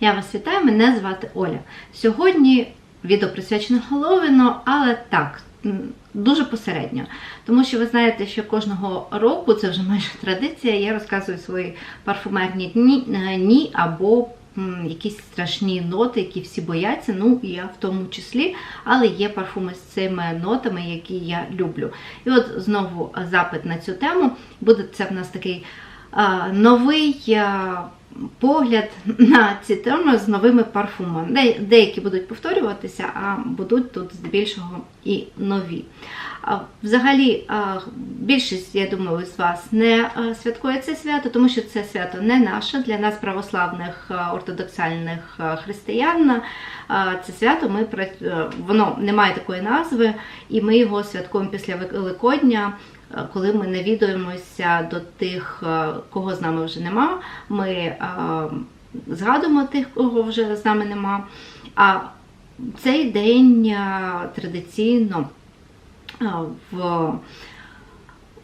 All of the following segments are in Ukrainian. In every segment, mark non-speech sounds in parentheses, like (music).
Я вас вітаю, мене звати Оля. Сьогодні відео присвячено Хеллоуіну, але так, дуже посередньо. Тому що ви знаєте, що кожного року, це вже майже традиція, я розказую свої парфумерні дні, е, дні або якісь страшні ноти, які всі бояться, ну я в тому числі, але є парфуми з цими нотами, які я люблю. І от знову запит на цю тему. Буде це в нас такий новий погляд на ці теми з новими парфумами. Деякі будуть повторюватися, а будуть тут здебільшого і нові. Взагалі, більшість, я думаю, з вас не святкує це свято, тому що це свято не наше для нас, православних ортодоксальних християн. Це свято ми е, воно не має такої назви, і ми його святкуємо після Великодня. Е, Коли ми навідуємося до тих, е, кого з нами вже нема, ми е, згадуємо тих, кого вже з нами нема. А цей день традиційно в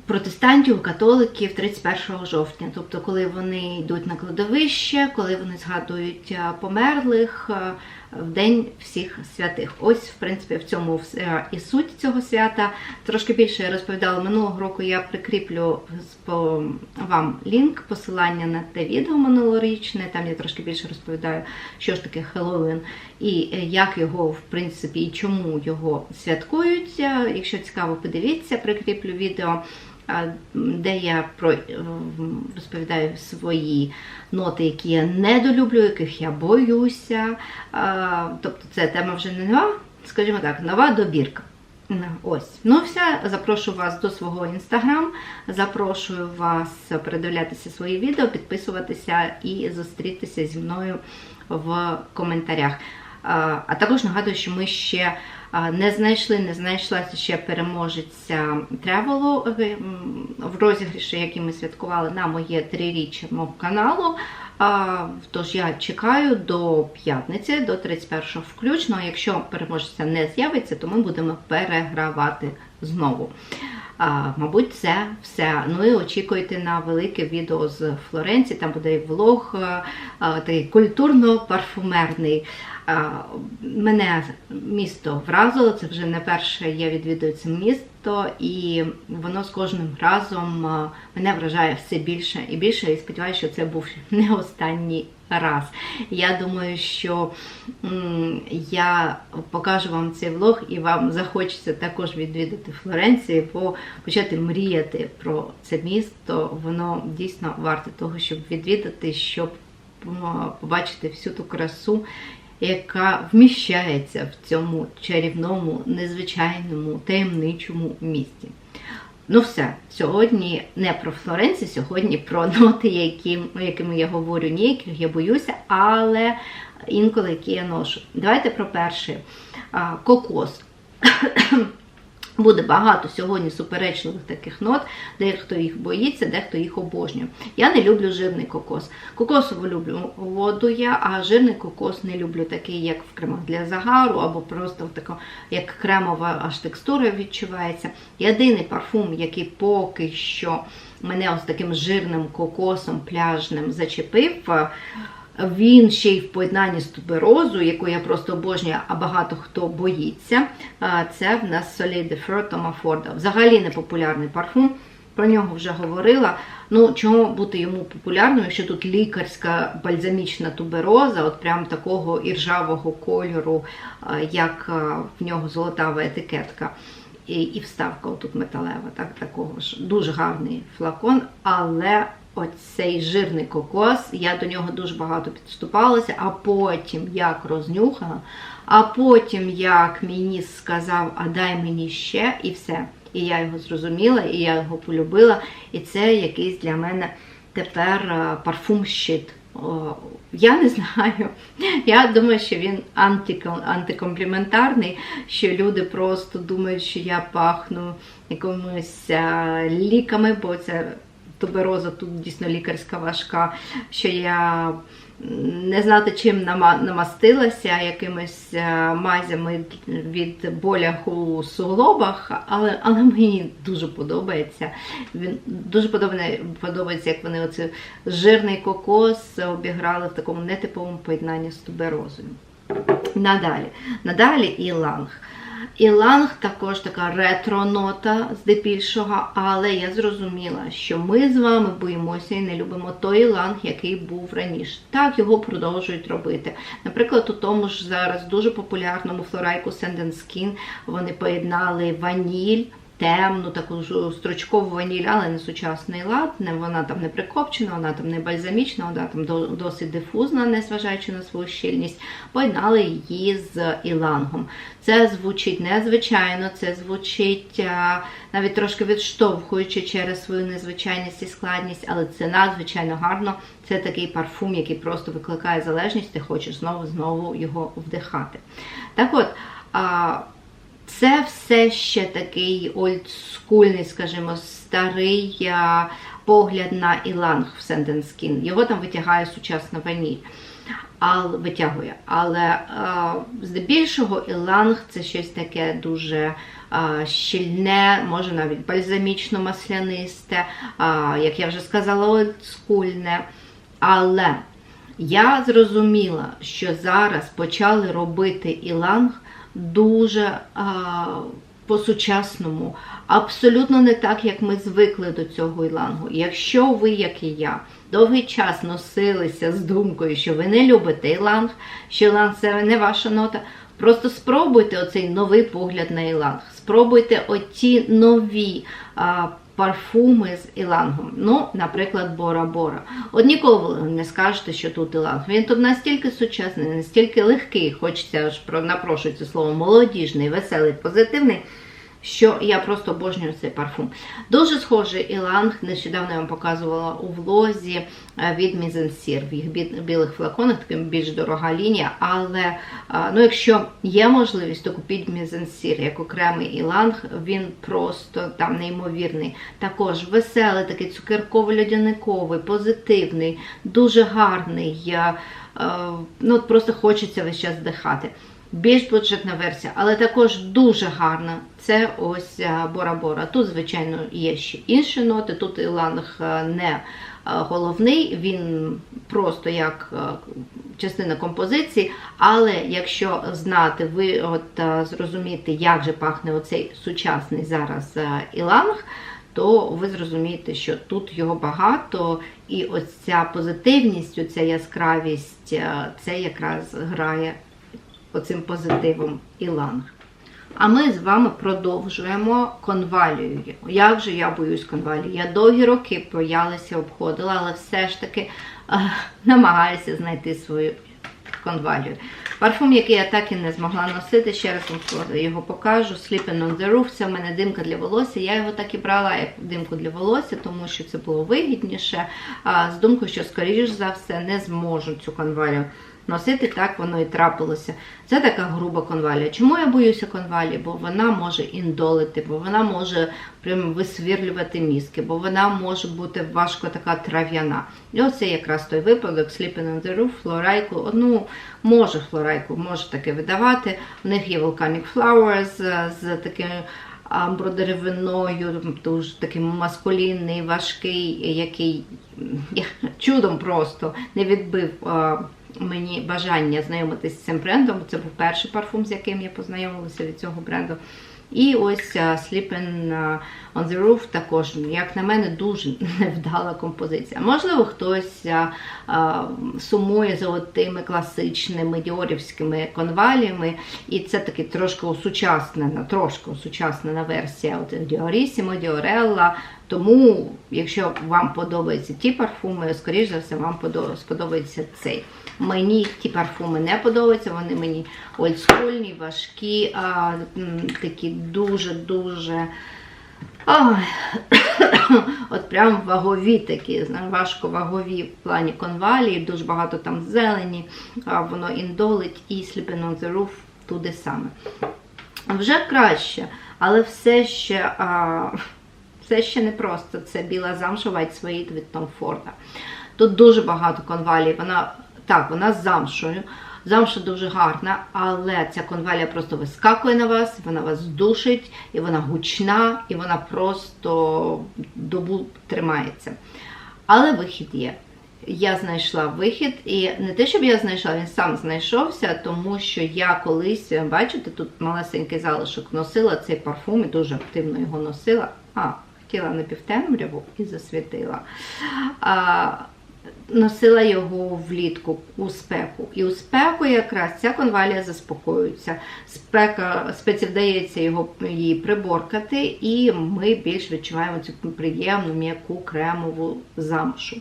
протестантів, католиків 31 жовтня, тобто коли вони йдуть на кладовище, коли вони згадують померлих в День всіх святих. Ось, в принципі, в цьому і суть цього свята. Трошки більше я розповідала минулого року. Я прикріплю вам лінк, посилання на те відео минулорічне. Там я трошки більше розповідаю, що ж таке Хеллоуін і е, як його, в принципі, і чому його святкують. Е, Якщо цікаво, подивіться, прикріплю відео. Де я е, розповідаю свої ноти, які я недолюблю, яких я боюся. Тобто це тема вже не нова, скажімо так, нова добірка. Ось. Ну, все, запрошую вас до свого інстаграм, запрошую вас передивлятися свої відео, підписуватися і зустрітися зі мною в коментарях. А також нагадую, що ми ще не знайшли, не знайшлася ще переможеця тревелу в розіграші, який ми святкували на моє триріччя каналу. Тож я чекаю до п'ятниці, до 31 включно. Якщо переможця не з'явиться, то ми будемо перегравати знову. А, мабуть, це все. Ну і очікуйте на велике відео з Флоренції. Там буде і влог такий культурно-парфумерний. Мене місто вразило, це вже не перше я відвідую це місто, і воно з кожним разом мене вражає все більше і більше. І сподіваюся, що це був (laughs) не останній раз. Я думаю, що я покажу вам цей влог, і вам захочеться також відвідати Флоренцію, бо почати мріяти про це місто. Воно дійсно варте того, щоб відвідати, щоб побачити всю ту красу яка вміщається в цьому чарівному, незвичайному, таємничому місті. Ну все, сьогодні не про Флоренцію, сьогодні про ноти, які, якими я говорю, ні, яких я боюся, але інколи які я ношу. Давайте про перший кокос. Буде багато сьогодні суперечливих таких нот, дехто їх боїться, дехто їх обожнює. Я не люблю жирний кокос. Кокосову люблю воду я, а жирний кокос не люблю, такий, як в кремах для загару, або просто така, як кремова аж текстура відчувається. Єдиний парфум, який поки що мене ось таким жирним кокосом пляжним зачепив. Він ще й в поєднанні з туберозою, яку я просто обожнюю, а багато хто боїться. Це в нас Soleil de Fleur Тома Форда. Взагалі не популярний парфум. Про нього вже говорила. Ну, чому бути йому популярним, якщо тут лікарська бальзамічна тубероза, от прям такого іржавого кольору, як в нього золотава етикетка. І, і вставка отут металева, так, такого ж дуже гарний флакон, але оцей жирний кокос, я до нього дуже багато підступалася, а потім як рознюхала, а потім як мені сказав, а дай мені ще, і все. І я його зрозуміла, і я його полюбила. І це якийсь для мене тепер е, парфум щит. Я не (laughs) знаю. Я думаю, що він антикомпліментарний, що люди просто думають, що я пахну якимись е, ліками, бо це тубероза тут дійсно лікарська важка, що я не знати, чим намастилася, якимись е, мазями від боляху у суглобах, але, але мені дуже подобається. Він дуже подобається, як вони оце жирний кокос обіграли в такому нетиповому поєднанні з туберозою. Надалі. Надалі іланг. ланг також така ретро-нота здебільшого, але я зрозуміла, що ми з вами боїмося і не любимо той ланг, який був раніше. Так, його продовжують робити. Наприклад, у тому ж зараз дуже популярному флорайку Sand Skin вони поєднали ваніль. Темну, таку строчкову ваніль, але не сучасний лад, вона там не прикопчена, вона там не бальзамічна, вона там досить дифузна, незважаючи на свою щільність. Поєднали її з ілангом. Це звучить незвичайно, це звучить навіть трошки відштовхуючи через свою незвичайність і складність, але це надзвичайно гарно. Це такий парфум, який просто викликає залежність, ти хочеш знову знову його вдихати. Так от. Це все ще такий олдскульний, скажімо, старий погляд на іланг в Skin. Його там витягає сучасна ваніль. Але витягує. Але а, здебільшого іланг це щось таке дуже а, щільне, може навіть бальзамічно-маслянисте, як я вже сказала, олдскульне. Але я зрозуміла, що зараз почали робити іланг дуже по-сучасному, абсолютно не так, як ми звикли до цього ілангу. Якщо ви, як і я, довгий час носилися з думкою, що ви не любите іланг, що іланг це не ваша нота, просто спробуйте оцей новий погляд на іланг. Спробуйте оті нові. А, Парфуми з ілангом, ну, наприклад, Бора Бора. От ніколи не скажете, що тут іланг. Він тут настільки сучасний, настільки легкий, хочеться ж про напрошується слово молодіжний, веселий, позитивний, що я просто обожнюю цей парфум. Дуже схожий іланг, нещодавно я вам показувала у влозі е, від Мізенсір. В їх білих флаконах, така більш дорога лінія. Але е, ну, якщо є можливість, то купіть Мізенсір як окремий іланг, він просто там неймовірний. Також веселий, такий цукерково-льодяниковий, позитивний, дуже гарний. е, Ну, просто хочеться весь час вдихати. Більш бюджетна версія, але також дуже гарна. Це ось е, Бора-Бора. Тут, звичайно, є ще інші ноти. Тут іланг е, не е, головний, він просто як частина композиції. Але якщо знати, ви от зрозумієте, як же пахне оцей сучасний зараз іланг, то ви зрозумієте, що тут його багато, і ось ця позитивність, оця яскравість, це якраз грає оцим позитивом іланг. А ми з вами продовжуємо конвалію. Як же я боюсь конвалії? Я довгі роки боялася, обходила, але все ж таки е, намагаюся знайти свою конвалію. Парфум, який я так і не змогла носити, ще раз вам його покажу. Sleeping on the Roof. Це в мене димка для волосся. Я його так і брала як димку для волосся, тому що це було вигідніше. З думкою, що, скоріш за все, не зможу цю конвалію носити, так воно і трапилося. Це така груба конвалія. Чому я боюся конвалії? Бо вона може індолити, бо вона може прям висвірлювати мізки, бо вона може бути важко така трав'яна. І оце якраз той випадок, Sleeping on the Roof, флорайку. Ну, може флорайку, може таке видавати. У них є Volcanic Flowers з, з таким амбродеревиною, дуже такий маскулінний, важкий, який (laughs) чудом просто не відбив а, мені бажання знайомитися з цим брендом. Це був перший парфум, з яким я познайомилася від цього бренду. І ось а, Sleeping on the Roof також, як на мене, дуже (laughs) невдала композиція. Можливо, хтось а, сумує за тими класичними діорівськими конваліями, і це таки трошки осучаснена, трошки осучаснена версія от Діорісімо, Діорелла. Тому, якщо вам подобаються ті парфуми, скоріш за все, вам сподобається цей. Мені ті парфуми не подобаються, вони мені олдскульні, важкі, а, такі дуже-дуже. (coughs) От прям вагові такі, важко вагові в плані конвалії, дуже багато там зелені, а воно індолить і Sleeping on the Roof туди саме. Вже краще, але все ще, а, все ще не просто. Це біла замша White Suede від Tom Ford. Тут дуже багато конвалій. Вона Так, вона з замшою. Замша дуже гарна, але ця конвалія просто вискакує на вас, вона вас здушить, і вона гучна, і вона просто добу тримається. Але вихід є. Я знайшла вихід, і не те, щоб я знайшла, він сам знайшовся, тому що я колись, бачите, тут малесенький залишок носила цей парфум і дуже активно його носила. А, хотіла на півтемряву і засвітила. А, Носила його влітку у спеку. І у спеку якраз ця конвалія заспокоюється. Спека, спеці вдається його її приборкати, і ми більш відчуваємо цю приємну м'яку кремову замшу.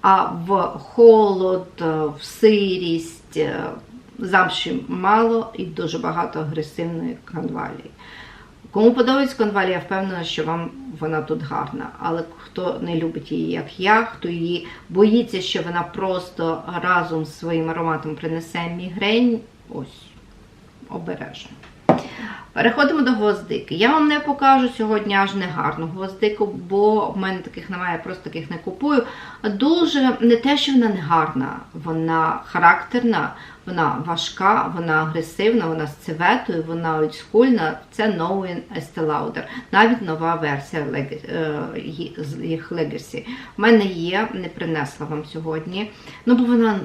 А в холод, в сирість замші мало і дуже багато агресивної конвалії. Кому подобається конвалія, я впевнена, що вам вона тут гарна. Але хто не любить її, як я, хто її боїться, що вона просто разом з своїм ароматом принесе мігрень, ось обережно. Переходимо до гвоздики. Я вам не покажу сьогодні аж не гарну гвоздику, бо в мене таких немає, я просто таких не купую. Дуже не те, що вона не гарна, вона характерна, вона важка, вона агресивна, вона з цеветою, вона олдскульна. Це Knowing Estee Lauder. Навіть нова версія з їх Legacy. У мене є, не принесла вам сьогодні. Ну, бо вона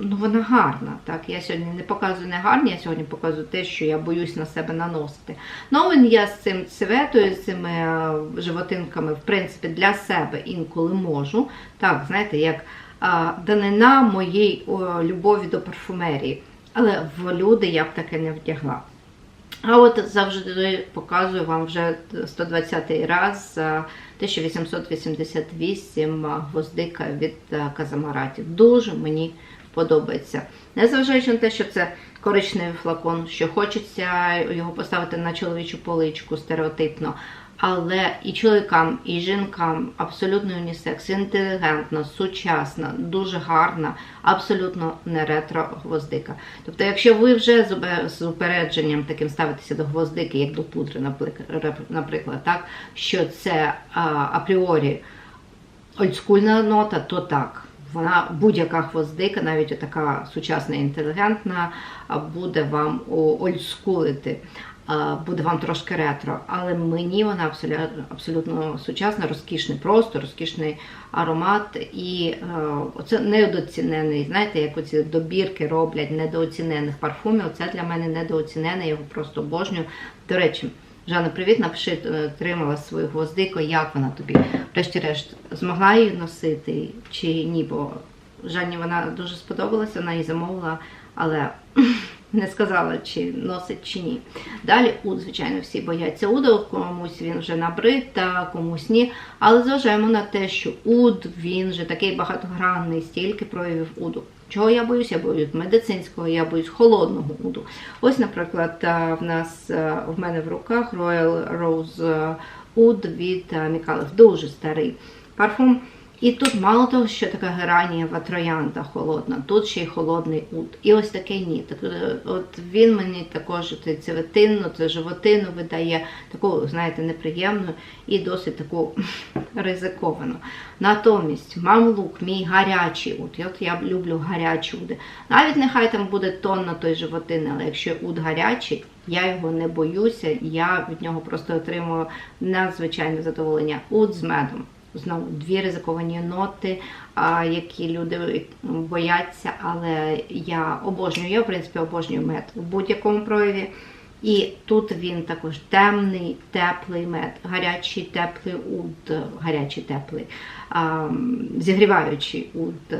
ну, вона гарна. Так? Я сьогодні не показую не гарні, я сьогодні показую те, що я боюсь на себе наносити. Ну, я з цим цветою, з цими е, животинками, в принципі, для себе інколи можу. Так, знаєте, як а, данина моєї о, любові до парфумерії. Але в люди я б таке не вдягла. А от завжди показую вам вже 120 й раз 1888 гвоздика від е, Казамаратів. Дуже мені подобається. Незважаючи на те, що це коричневий флакон, що хочеться його поставити на чоловічу поличку стереотипно. Але і чоловікам, і жінкам абсолютно унісекс, інтелігентна, сучасна, дуже гарна, абсолютно не ретро гвоздика. Тобто, якщо ви вже з упередженням таким ставитеся до гвоздики, як до пудри, наприклад, так, що це апріорі ольдскульна нота, то так. Вона будь-яка хвоздика, навіть така сучасна інтелігентна, буде вам олдскулити, буде вам трошки ретро. Але мені вона абсолютно сучасна, розкішний просто, розкішний аромат. І це недооцінений. Знаєте, як оці добірки роблять недооцінених парфумів. Це для мене недооцінене, я його просто обожнюю. До речі. Жанна, привіт, напиши, е, тримала свою гвоздику, як вона тобі, врешті-решт, змогла її носити чи ні, бо Жанні вона дуже сподобалася, вона її замовила, але (clears throat) не сказала, чи носить, чи ні. Далі уд, звичайно, всі бояться уду, комусь він вже набрид, комусь ні. Але зважаємо на те, що уд, він вже такий багатогранний, стільки проявів уду. Чого я боюсь? Я боюсь медицинського, я боюсь холодного уду. Ось, наприклад, в нас в мене в руках Royal Rose Oud від Мікалев. Дуже старий парфум. І тут мало того, що така геранієва троянда холодна, тут ще й холодний ут. І ось такий ні. Так, е, от Він мені також цветинну, це животину видає, таку, знаєте, неприємну і досить таку (laughs) ризиковану. Натомість мамлук, мій гарячий ут. От я люблю гарячі уди. Навіть нехай там буде тонна той животини, але якщо ут гарячий, я його не боюся, я від нього просто отримую надзвичайне задоволення. Ут з медом. Знову дві ризиковані ноти, які люди бояться, але я обожнюю, я в принципі обожнюю мед в будь-якому прояві. І тут він також темний, теплий мед, гарячий, теплий уд, гарячий теплий, зігріваючий уд.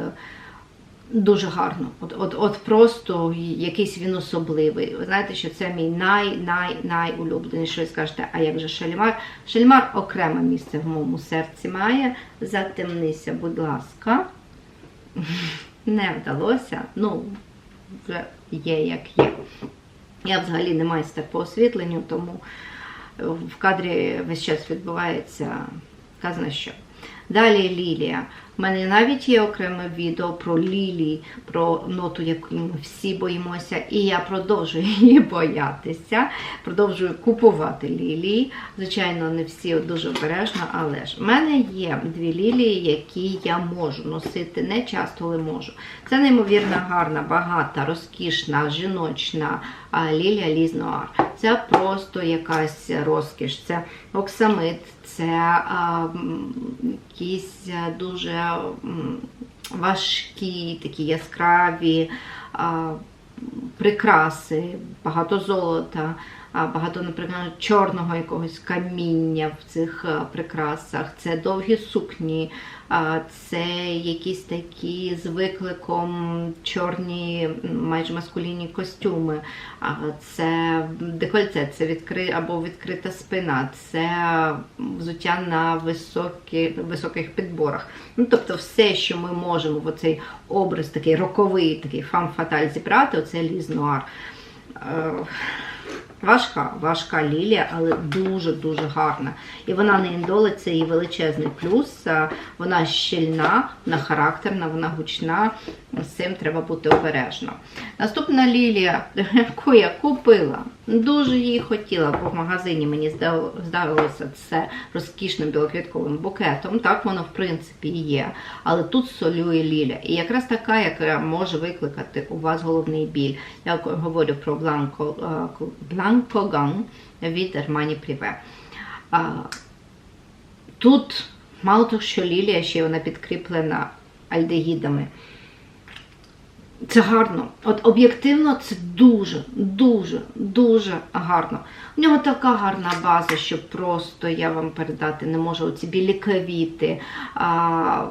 Дуже гарно. От от, от просто якийсь він особливий. Ви знаєте, що це мій най-най-найулюбленіший. Ви скажете, а як же Шалімар? Шалімар окреме місце в моєму серці має. Затемнися, будь ласка. (laughs) Не вдалося. Ну, вже є, як є. Я взагалі не майстер по освітленню, тому в кадрі весь час відбувається казна що. Далі Лілія. У мене навіть є окреме відео про лілії, про ноту, яку ми всі боїмося, і я продовжую (laughs) її боятися, продовжую купувати лілії. Звичайно, не всі дуже обережно, але ж в мене є дві лілії, які я можу носити не часто, але можу. Це неймовірно гарна, багата, розкішна, жіночна лілія Ліз Нуар. Це просто якась розкіш. Це оксамит, це а, якісь дуже м, важкі, такі яскраві прикраси, багато золота, багато, наприклад, чорного якогось каміння в цих прикрасах. Це довгі сукні, це якісь такі з викликом чорні, майже маскулінні костюми, це декольце, це відкри... або відкрита спина, це взуття на високі... високих підборах. Ну, тобто все, що ми можемо в оцей образ такий роковий, такий фам-фаталь зібрати, оце ліз нуар. Важка, важка лілія, але дуже-дуже гарна. І вона не індоле, це її величезний плюс. Вона щільна, вона характерна, вона гучна. З цим треба бути обережно. Наступна лілія, (laughs) яку я купила, дуже її хотіла, бо в магазині мені здавалося це розкішним білоквітковим букетом. Так воно, в принципі, є. Але тут солює лілія. І якраз така, яка може викликати у вас головний біль. Я говорю про Gun від Armani Privé. А, Тут мало того, що лілія, ще вона підкріплена альдегідами. Це гарно. От об'єктивно це дуже, дуже, дуже гарно. У нього така гарна база, що просто я вам передати не можу. Оці білі квіти, а,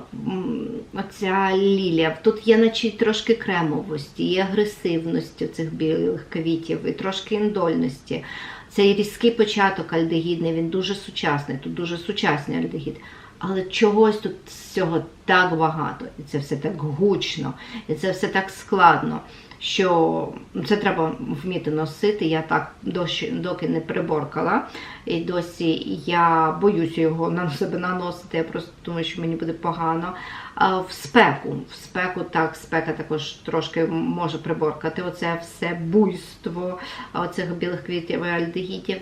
оця лілія. Тут є наче трошки кремовості, є агресивності цих білих квітів і трошки індольності. Цей різкий початок альдегідний, він дуже сучасний. Тут дуже сучасний альдегід. Але чогось тут всього так багато, і це все так гучно, і це все так складно, що це треба вміти носити. Я так доки не приборкала. І досі я боюся його на себе наносити. Я просто думаю, що мені буде погано. А в спеку, в спеку так, спека також трошки може приборкати. Оце все буйство оцих білих квітів і альдегідів.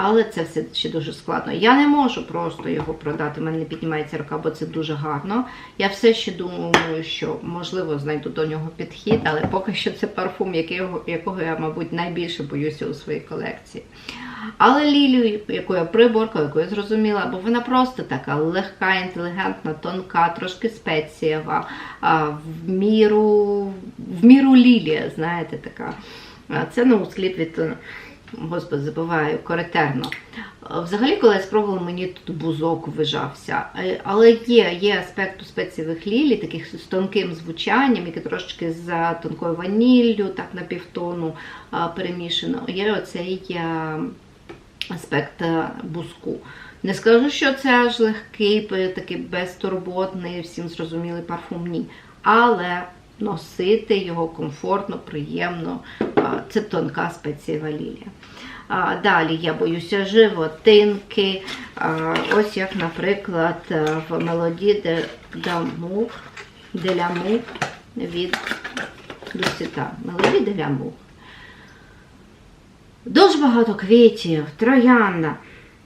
Але це все ще дуже складно. Я не можу просто його продати, в мене не піднімається рука, бо це дуже гарно. Я все ще думаю, що можливо знайду до нього підхід, але поки що це парфум, якого, якого я, мабуть, найбільше боюся у своїй колекції. Але Лілію, яку я приборкала, яку я зрозуміла, бо вона просто така легка, інтелігентна, тонка, трошки спецієва, в міру, в міру лілія, знаєте, така. Це ну, слід від Господи, забуваю, коретерно. Е, Взагалі, коли я спробувала, мені тут бузок вижався. Е, Але є, є аспект у спецієвих лілій, таких з тонким звучанням, яке трошки з тонкою ваніллю, так на півтону перемішано. Є оцей е, аспект е, бузку. Не скажу, що це аж легкий, такий безтурботний, всім зрозумілий парфум, ні. Але носити його комфортно, приємно. Це тонка лілія. Далі я боюся животинки. Ось як, наприклад, е, в мелоді де Дамур, де від Дусіта. Мелоді Деляму. Дуже багато квітів, троянда.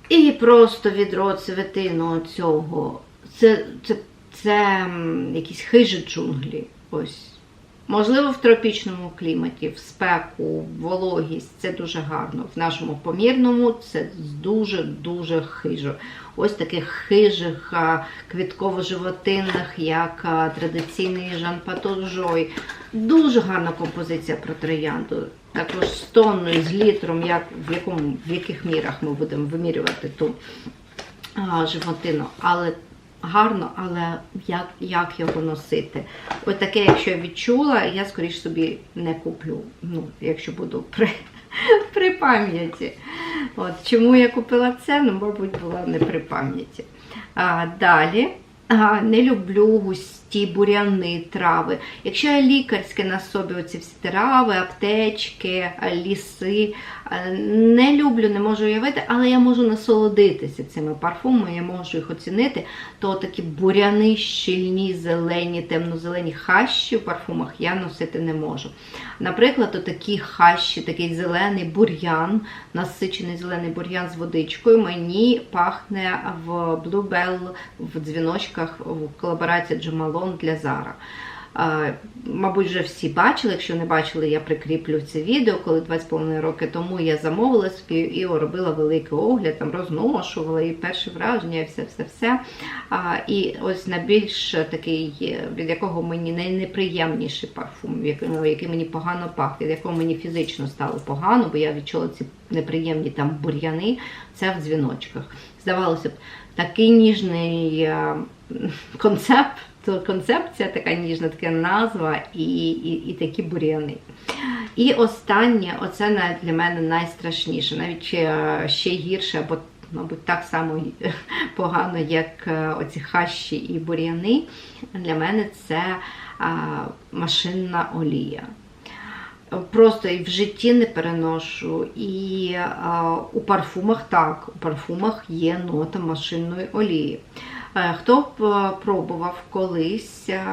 І просто відро цветину цього. Це, це, це якісь хижі джунглі. Ось. Можливо, в тропічному кліматі, в спеку, в вологість це дуже гарно. В нашому помірному це дуже-дуже хижо. Ось таких хижих квітково-животинних, як традиційний Жан Патожой. Дуже гарна композиція про троянду. Також з тонною, з літром, як, в, якому, в яких мірах ми будемо вимірювати ту а, животину. Але гарно, але як, як його носити? Ось таке, якщо я відчула, я скоріш собі не куплю. Ну, якщо буду при, (laughs) при пам'яті. От, чому я купила це? Ну, мабуть, була не при пам'яті. А, далі. А, не люблю густі густі буряни, трави. Якщо я лікарське на собі оці всі трави, аптечки, ліси, не люблю, не можу уявити, але я можу насолодитися цими парфумами, я можу їх оцінити, то такі буряни, щільні, зелені, темно-зелені хащі в парфумах я носити не можу. Наприклад, такі хащі, такий зелений бур'ян, насичений зелений бур'ян з водичкою, мені пахне в Bluebell в дзвіночках в колаборації Джамалон для Зара. Е, Мабуть, вже всі бачили. Якщо не бачили, я прикріплю це відео, коли 2,5 роки тому я замовила собі і робила великий огляд, там розношувала і перше враження, і все-все-все. І ось найбільш такий, від якого мені найнеприємніший парфум, який мені погано пах, від якого мені фізично стало погано, бо я відчула ці неприємні там бур'яни, це в дзвіночках. Здавалося б, такий ніжний е, концепт то концепція така ніжна, така назва і і, і такі бур'яни. І останнє, оце для мене найстрашніше, навіть ще гірше, або, мабуть, так само (laughs) погано, як е, оці хащі і бур'яни. Для мене це машинна олія. Просто і в житті не переношу, і а, у парфумах так, у парфумах є нота машинної олії. Е, хто б е, пробував колись е,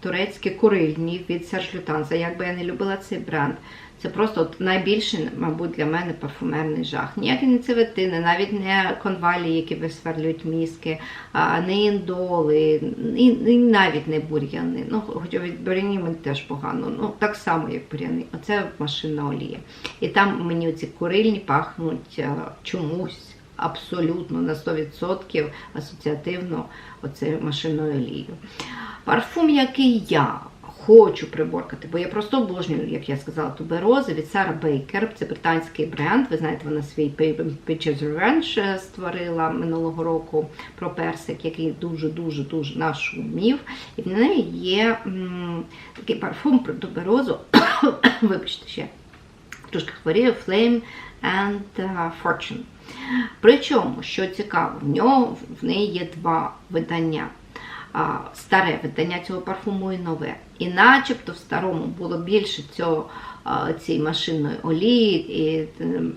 турецькі курильні від Серж Лютанса, як я не любила цей бренд, це просто от найбільший, мабуть, для мене парфумерний жах. Ніякі не цеветини, навіть не конвалі, які висверлюють мізки, не індоли, і, і навіть не бур'яни. Ну, Хоча від бур'янів мені теж погано. Ну, Так само, як бур'яни. Оце машинна олія. І там мені ці курильні пахнуть чомусь абсолютно на 100% асоціативно оцею машинною олією. Парфум, який я хочу приборкати, бо я просто обожнюю, як я сказала, туберози від Сара Бейкер. Це британський бренд. Ви знаєте, вона свій Peaches Revenge створила минулого року про персик, який дуже-дуже дуже нашумів. І в неї є м, такий парфум про туберозу. (coughs) Вибачте ще, трошки хворію Flame and uh, Fortune. Причому, що цікаво, в нього в неї є два видання. Старе видання цього парфуму і нове. І начебто в старому було більше цього, цієї машинної олії, і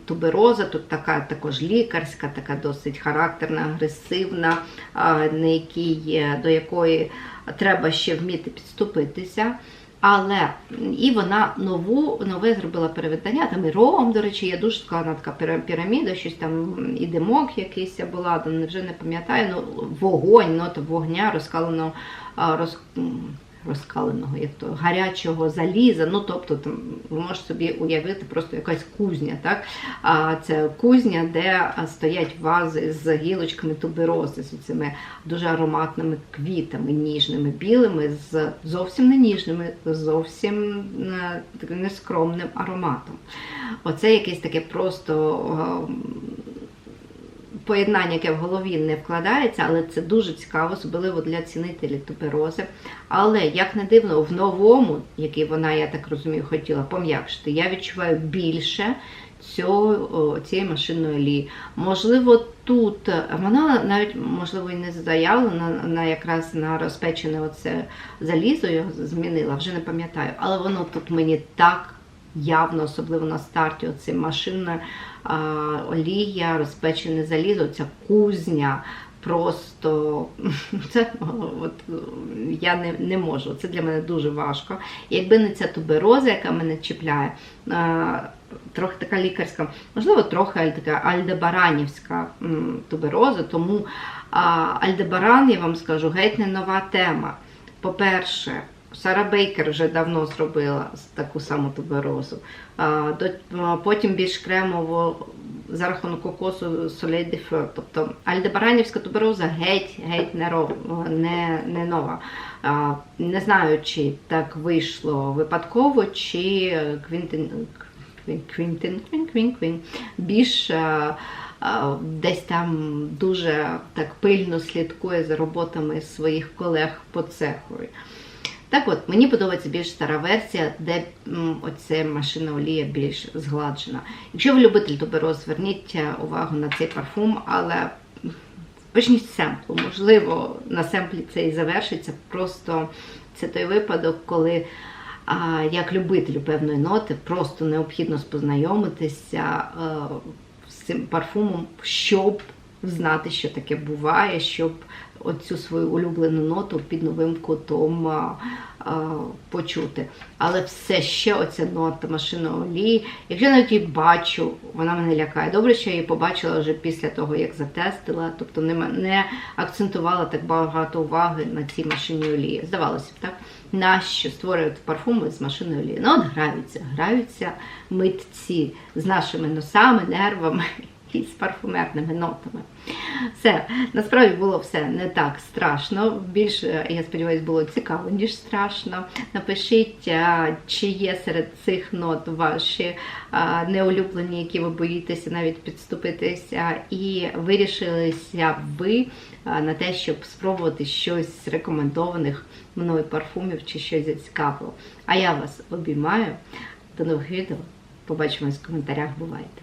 тубероза, тут така також лікарська, така досить характерна, агресивна, на якій, до якої треба ще вміти підступитися. Але і вона нову, нове зробила перевидання, там і ром, до речі, є дуже складна така піраміда, щось там і димок якийсь була, вже не пам'ятаю, ну вогонь, нота вогня розкалено роз, розкаленого, як то гарячого заліза. Ну, тобто, там ви можете собі уявити просто якась кузня. так? А Це кузня, де стоять вази з гілочками туберози, з цими дуже ароматними квітами, ніжними, білими, з зовсім не ніжними, зовсім нескромним ароматом. Оце якесь таке просто поєднання, яке в голові не вкладається, але це дуже цікаво, особливо для цінителів туберози. Але, як не дивно, в новому, який вона, я так розумію, хотіла пом'якшити, я відчуваю більше цього, цієї машинної олії. Можливо, тут вона навіть, можливо, і не заявлена на якраз на розпечене оце залізо, його змінила, вже не пам'ятаю, але воно тут мені так явно, особливо на старті, оце машинна олія, розпечене залізо, ця кузня. Просто (laughs) це от, я не не можу. Це для мене дуже важко. Якби не ця тубероза, яка мене чіпляє, трохи така лікарська, можливо, трохи така альдебаранівська тубероза, тому альдебаран, я вам скажу, геть не нова тема. По-перше, Сара Бейкер вже давно зробила таку саму туберозу. Потім більш кремово за рахунок кокосу солей де. Тобто альдебаранівська тубероза геть геть не не, не нова. Не знаю, чи так вийшло випадково, чи Квінтин Квінтин Квін Квін більш десь там дуже так пильно слідкує за роботами своїх колег по цехові. Так от, мені подобається більш стара версія, де оця машина олія більш згладжена. Якщо ви любитель тубероз, зверніть е, увагу на цей парфум, але почніть з семплу. Можливо, на семплі це і завершиться. Просто це той випадок, коли а, як любителю певної ноти просто необхідно познайомитися е, з цим парфумом, щоб знати, що таке буває, щоб оцю свою улюблену ноту під новим кутом а, а, почути. Але все ще оця нота машинної олії. Якщо я навіть її бачу, вона мене лякає. Добре, що я її побачила вже після того, як затестила, тобто не, не акцентувала так багато уваги на цій машині олії. Здавалося б, так? Нащо створювати парфуми з машинної олії? Ну, от граються, граються митці з нашими носами, нервами і з парфумерними нотами. Все, насправді було все не так страшно. Більше, я сподіваюся, було цікаво, ніж страшно. Напишіть, чи є серед цих нот ваші неулюблені, які ви боїтеся навіть підступитися, і вирішилися ви на те, щоб спробувати щось з рекомендованих мною парфумів чи щось зацікавило. А я вас обіймаю. До нових відео. Побачимось в коментарях. Бувайте!